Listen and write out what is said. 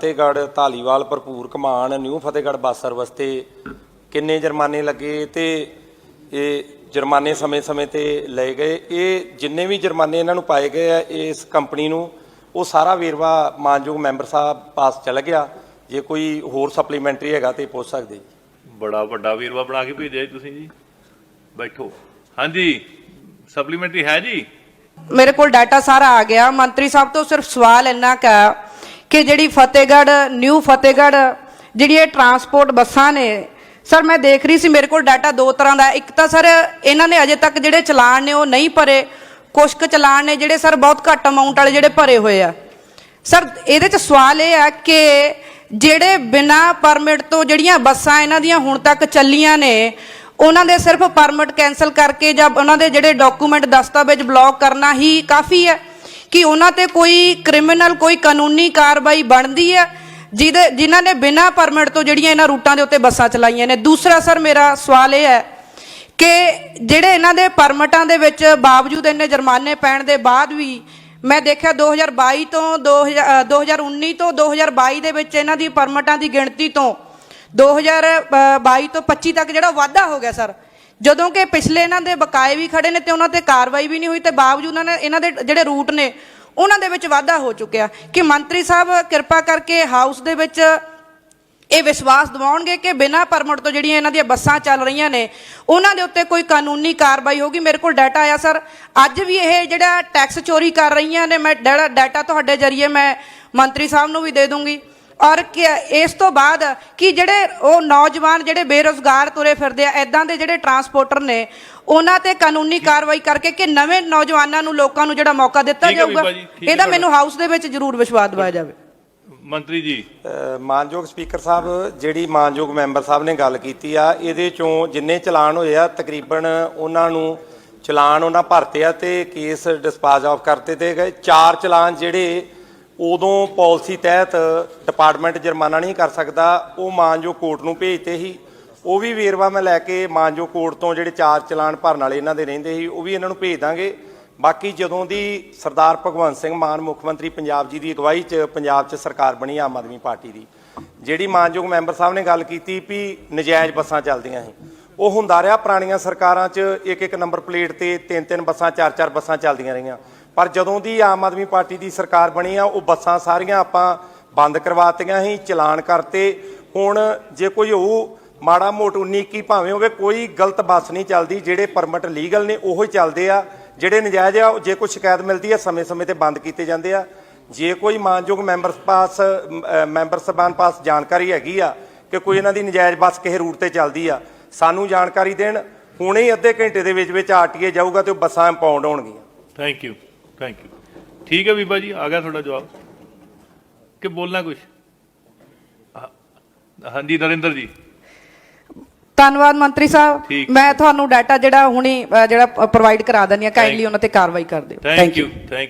ਫਤਿਹਗੜ੍ਹ ਧਾਲੀਵਾਲ ਭਰਪੂਰ ਕਮਾਨ new Fatehgarh bus service ਤੇ ਕਿੰਨੇ ਜੁਰਮਾਨੇ ਲੱਗੇ ਤੇ ਇਹ ਜੁਰਮਾਨੇ ਸਮੇਂ-ਸਮੇਂ ਤੇ ਲਏ ਗਏ। ਇਹ ਜਿੰਨੇ ਵੀ ਜੁਰਮਾਨੇ ਇਹਨਾਂ ਨੂੰ ਪਾਏ ਗਏ ਆ ਇਸ ਕੰਪਨੀ ਨੂੰ ਉਹ ਸਾਰਾ ਵੇਰਵਾ ਮਾਨਯੋਗ ਮੈਂਬਰ ਸਾਹਿਬ ਪਾਸ ਚਲਾ ਗਿਆ। ਜੇ ਕੋਈ ਹੋਰ ਸਪਲੀਮੈਂਟਰੀ ਹੈਗਾ ਤੇ ਪੁੱਛ ਸਕਦੇ ਜੀ। ਬੜਾ ਵੱਡਾ ਵੀਰਵਾ ਬਣਾ ਕੇ ਭੇਜਿਆ ਜੀ ਤੁਸੀਂ ਜੀ। ਬੈਠੋ। ਹਾਂਜੀ ਸਪਲੀਮੈਂਟਰੀ ਹੈ ਜੀ? ਮੇਰੇ ਕੋਲ ਡਾਟਾ ਸਾਰਾ ਆ ਗਿਆ। ਮੰਤਰੀ ਸਾਹਿਬ ਤੋਂ ਸਿਰਫ ਸਵਾਲ ਇੰਨਾ ਕਾ ਕਿ ਜਿਹੜੀ ਫਤਿਹਗੜ੍ਹ ਨਿਊ ਫਤਿਹਗੜ੍ਹ, ਜਿਹੜੀ ਇਹ ਟਰਾਂਸਪੋਰਟ ਬੱਸਾਂ ਨੇ, ਸਰ ਮੈਂ ਦੇਖ ਰਹੀ ਸੀ ਮੇਰੇ ਕੋਲ ਡਾਟਾ ਦੋ ਤਰ੍ਹਾਂ ਦਾ ਇੱਕ ਤਾਂ ਸਰ ਇਹਨਾਂ ਨੇ ਅਜੇ ਤੱਕ ਜਿਹੜੇ ਚਲਾਨ ਨੇ ਉਹ ਨਹੀਂ ਭਰੇ ਕੁਛ ਕੁ ਚਲਾਨ ਨੇ ਜਿਹੜੇ ਸਰ ਬਹੁਤ ਘੱਟ ਅਮਾਉਂਟ ਵਾਲੇ ਜਿਹੜੇ ਭਰੇ ਹੋਏ ਆ। ਸਰ ਇਹਦੇ ਚ ਸਵਾਲ ਇਹ ਆ ਕਿ ਜਿਹੜੇ ਬਿਨਾ ਪਰਮਿਟ ਤੋਂ ਜਿਹੜੀਆਂ ਬੱਸਾਂ ਇਹਨਾਂ ਦੀਆਂ ਹੁਣ ਤੱਕ ਚੱਲੀਆਂ ਨੇ, ਉਹਨਾਂ ਦੇ ਸਿਰਫ ਪਰਮਿਟ ਕੈਨਸਲ ਕਰਕੇ ਜਾਂ ਉਹਨਾਂ ਦੇ ਜਿਹੜੇ ਡਾਕੂਮੈਂਟ ਦਸਤਾਵੇਜ਼ ਬਲੌਕ ਕਰਨਾ ਹੀ ਕਾਫੀ ਹੈ। ਕਿ ਉਹਨਾਂ ਤੇ ਕੋਈ ਕ੍ਰਿਮੀਨਲ ਕੋਈ ਕਾਨੂੰਨੀ ਕਾਰਵਾਈ ਬਣਦੀ ਹੈ ਜਿਹਦੇ ਜਿਨ੍ਹਾਂ ਨੇ ਬਿਨਾਂ ਪਰਮਿਟ ਤੋਂ ਜਿਹੜੀਆਂ ਇਹਨਾਂ ਰੂਟਾਂ ਦੇ ਉੱਤੇ ਬੱਸਾਂ ਚਲਾਈਆਂ ਨੇ। ਦੂਸਰਾ ਸਰ ਮੇਰਾ ਸਵਾਲ ਇਹ ਹੈ ਕਿ ਜਿਹੜੇ ਇਹਨਾਂ ਦੇ ਪਰਮਿਟਾਂ ਦੇ ਵਿੱਚ ਬਾਵਜੂਦ ਇੰਨੇ ਜੁਰਮਾਨੇ ਪੈਣ ਦੇ ਬਾਅਦ ਵੀ ਮੈਂ ਦੇਖਿਆ 2022 ਤੋਂ 2000 ਅ, 2019 ਤੋਂ 2022 ਦੇ ਵਿੱਚ ਇਹਨਾਂ ਦੀ ਪਰਮਿਟਾਂ ਦੀ ਗਿਣਤੀ ਤੋਂ 2022 ਤੋਂ 25 ਤੱਕ ਜਿਹੜਾ ਵਾਧਾ ਹੋ ਗਿਆ ਸਰ ਜਦੋਂ ਕਿ ਪਿਛਲੇ ਇਹਨਾਂ ਦੇ ਬਕਾਏ ਵੀ ਖੜੇ ਨੇ ਤੇ ਉਹਨਾਂ ਤੇ ਕਾਰਵਾਈ ਵੀ ਨਹੀਂ ਹੋਈ ਤੇ ਬਾਵਜੂਦ ਉਹਨਾਂ ਨੇ ਇਹਨਾਂ ਦੇ ਜਿਹੜੇ ਰੂਟ ਨੇ, ਉਹਨਾਂ ਦੇ ਵਿੱਚ ਵਾਧਾ ਹੋ ਚੁੱਕਿਆ। ਕਿ ਮੰਤਰੀ ਸਾਹਿਬ ਕਿਰਪਾ ਕਰਕੇ ਹਾਊਸ ਦੇ ਵਿੱਚ ਇਹ ਵਿਸ਼ਵਾਸ ਦਿਵਾਉਣਗੇ ਕਿ ਬਿਨਾਂ ਪਰਮਿਟ ਤੋਂ ਜਿਹੜੀਆਂ ਇਹਨਾਂ ਦੀਆਂ ਬੱਸਾਂ ਚੱਲ ਰਹੀਆਂ ਨੇ, ਉਹਨਾਂ ਦੇ ਉੱਤੇ ਕੋਈ ਕਾਨੂੰਨੀ ਕਾਰਵਾਈ ਹੋਗੀ ਮੇਰੇ ਕੋਲ ਡਾਟਾ ਆਇਆ ਸਰ ਅੱਜ ਵੀ ਇਹ ਜਿਹੜਾ ਟੈਕਸ ਚੋਰੀ ਕਰ ਰਹੀਆਂ ਨੇ, ਮੈਂ ਡਾਟਾ ਡਾਟਾ ਤੁਹਾਡੇ ਜਰੀਏ ਮੈਂ ਮੰਤਰੀ ਸਾਹਿਬ ਨੂੰ ਵੀ ਦੇ ਦੂੰਗੀ। ਔਰ ਕਿ ਇਸ ਤੋਂ ਬਾਅਦ ਕਿ ਜਿਹੜੇ ਉਹ ਨੌਜਵਾਨ ਜਿਹੜੇ ਬੇਰੋਜ਼ਗਾਰ ਤੁਰੇ ਫਿਰਦੇ ਆ ਐਦਾਂ ਦੇ ਜਿਹੜੇ ਟਰਾਂਸਪੋਰਟਰ ਨੇ ਉਹਨਾਂ ਤੇ ਕਾਨੂੰਨੀ ਕਾਰਵਾਈ ਕਰਕੇ ਕਿ ਨਵੇਂ ਨੌਜਵਾਨਾਂ ਨੂੰ ਲੋਕਾਂ ਨੂੰ ਜਿਹੜਾ ਮੌਕਾ ਦਿੱਤਾ ਜਾਊਗਾ ਇਹਦਾ। ਮੈਨੂੰ ਹਾਊਸ ਦੇ ਵਿੱਚ ਜ਼ਰੂਰ ਵਿਸ਼ਵਾਸ ਦਿਵਾਇਆ ਜਾਵੇ। ਮੰਤਰੀ ਜੀ। ਮਾਨਯੋਗ ਸਪੀਕਰ ਸਾਹਿਬ ਜਿਹੜੀ ਮਾਨਯੋਗ ਮੈਂਬਰ ਸਾਹਿਬ ਨੇ ਗੱਲ ਕੀਤੀ ਆ ਇਹਦੇ ਚੋਂ ਜਿੰਨੇ ਚਲਾਨ ਹੋਏ ਆ ਤਕਰੀਬਨ ਉਹਨਾਂ ਨੂੰ ਚਲਾਨ ਉਹਨਾਂ ਭਰਤੇ ਆ ਤੇ ਕੇਸ ਡਿਸਪੋਜ਼ ਆਫ ਕਰਤੇ ਤੇ ਗਏ। ਚਾਰ ਚਲਾਨ ਜਿਹੜੇ ਉਦੋਂ ਪਾਲਿਸੀ ਤਹਿਤ ਡਿਪਾਰਟਮੈਂਟ ਜੁਰਮਾਨਾ ਨਹੀਂ ਕਰ ਸਕਦਾ, ਉਹ ਮਾਨਯੋਗ ਕੋਰਟ ਨੂੰ ਭੇਜਤੇ ਸੀ। ਉਹ ਵੀ ਵੇਰਵਾ ਮੈਂ ਲੈ ਕੇ ਮਾਨਯੋਗ ਕੋਰਟ ਤੋਂ ਜਿਹੜੇ ਚਾਰ ਚਲਾਨ ਭਰਨ ਵਾਲੇ ਇਹਨਾਂ ਦੇ ਰਹਿੰਦੇ ਸੀ, ਉਹ ਵੀ ਇਹਨਾਂ ਨੂੰ ਭੇਜ ਦਾਂਗੇ। ਬਾਕੀ ਜਦੋਂ ਦੀ ਸਰਦਾਰ ਭਗਵੰਤ ਸਿੰਘ ਮਾਨ ਮੁੱਖ ਮੰਤਰੀ ਪੰਜਾਬ ਜੀ ਦੀ ਅਗਵਾਈ 'ਚ ਪੰਜਾਬ 'ਚ ਸਰਕਾਰ ਬਣੀ ਆਮ ਆਦਮੀ ਪਾਰਟੀ ਦੀ, ਜਿਹੜੀ ਮਾਨਯੋਗ ਮੈਂਬਰ ਸਾਹਿਬ ਨੇ ਗੱਲ ਕੀਤੀ ਵੀ ਨਜਾਇਜ਼ ਬੱਸਾਂ ਚੱਲਦੀਆਂ ਸੀ। ਉਹ ਹੁੰਦਾ ਰਿਹਾ ਪੁਰਾਣੀਆਂ ਸਰਕਾਰਾਂ 'ਚ ਇੱਕ ਇੱਕ ਨੰਬਰ ਪਲੇਟ ਤੇ ਤਿੰਨ ਤਿੰਨ ਬੱਸਾਂ ਚਾਰ ਚਾਰ ਬੱਸਾਂ ਚੱਲਦੀਆਂ ਰਹੀਆਂ। ਪਰ ਜਦੋਂ ਦੀ ਆਮ ਆਦਮੀ ਪਾਰਟੀ ਦੀ ਸਰਕਾਰ ਬਣੀ ਆ, ਉਹ ਬੱਸਾਂ ਸਾਰੀਆਂ ਆਪਾਂ ਬੰਦ ਕਰਵਾਤੀਆਂ ਸੀ, ਚਲਾਨ ਕਰਤੇ। ਹੁਣ ਜੇ ਕੋਈ ਉਹ ਮਾੜਾ ਮੋਟ 19 ਕੀ ਭਾਵੇਂ ਹੋਵੇ, ਕੋਈ ਗਲਤ ਬੱਸ ਨਹੀਂ ਚੱਲਦੀ, ਜਿਹੜੇ ਪਰਮਿਟ ਲੀਗਲ ਨੇ, ਉਹੋ ਹੀ ਚੱਲਦੇ ਆ। ਜਿਹੜੇ ਨਜਾਇਜ਼ ਆ ਜੇ ਕੋਈ ਸ਼ਿਕਾਇਤ ਮਿਲਦੀ ਆ, ਸਮੇਂ-ਸਮੇਂ ਤੇ ਬੰਦ ਕੀਤੇ ਜਾਂਦੇ ਆ। ਜੇ ਕੋਈ ਮਾਨਯੋਗ ਮੈਂਬਰ ਪਾਸ ਮੈਂਬਰ ਸਭਾਨ ਪਾਸ ਜਾਣਕਾਰੀ ਹੈਗੀ ਆ ਕਿ ਕੋਈ ਇਹਨਾਂ ਦੀ ਨਜਾਇਜ਼ ਬੱਸ ਕਿਸੇ ਰੂਟ ਤੇ ਚੱਲਦੀ ਆ, ਸਾਨੂੰ ਜਾਣਕਾਰੀ ਦੇਣ। ਹੁਣੇ ਹੀ ਅੱਧੇ ਘੰਟੇ ਦੇ ਵਿੱਚ ਵਿੱਚ ਆਰਟੀਏ ਜਾਊਗਾ ਤੇ ਉਹ ਬੱਸਾਂ ਇੰਪਾਊਂਡ ਹੋਣਗੀਆਂ। ਥੈਂਕ ਯੂ ਥੈਂਕ ਯੂ ਠੀਕ ਹੈ ਬੀਬਾ ਜੀ ਆ ਗਿਆ ਤੁਹਾਡਾ ਜਵਾਬ। ਕਿ ਬੋਲਣਾ ਕੁਝ ਹਾਂਜੀ ਨਰਿੰਦਰ ਜੀ। ਧੰਨਵਾਦ ਮੰਤਰੀ ਸਾਹਿਬ। ਮੈਂ ਤੁਹਾਨੂੰ ਡਾਟਾ ਜਿਹੜਾ ਹੁਣੀ ਜਿਹੜਾ ਪ੍ਰੋਵਾਈਡ ਕਰਾ ਦਿੰਦੀ ਆ ਕਾਈਂਡਲੀ ਉਹਨਾਂ ਤੇ ਕਾਰਵਾਈ ਕਰ ਦਿਓ। Thank you thank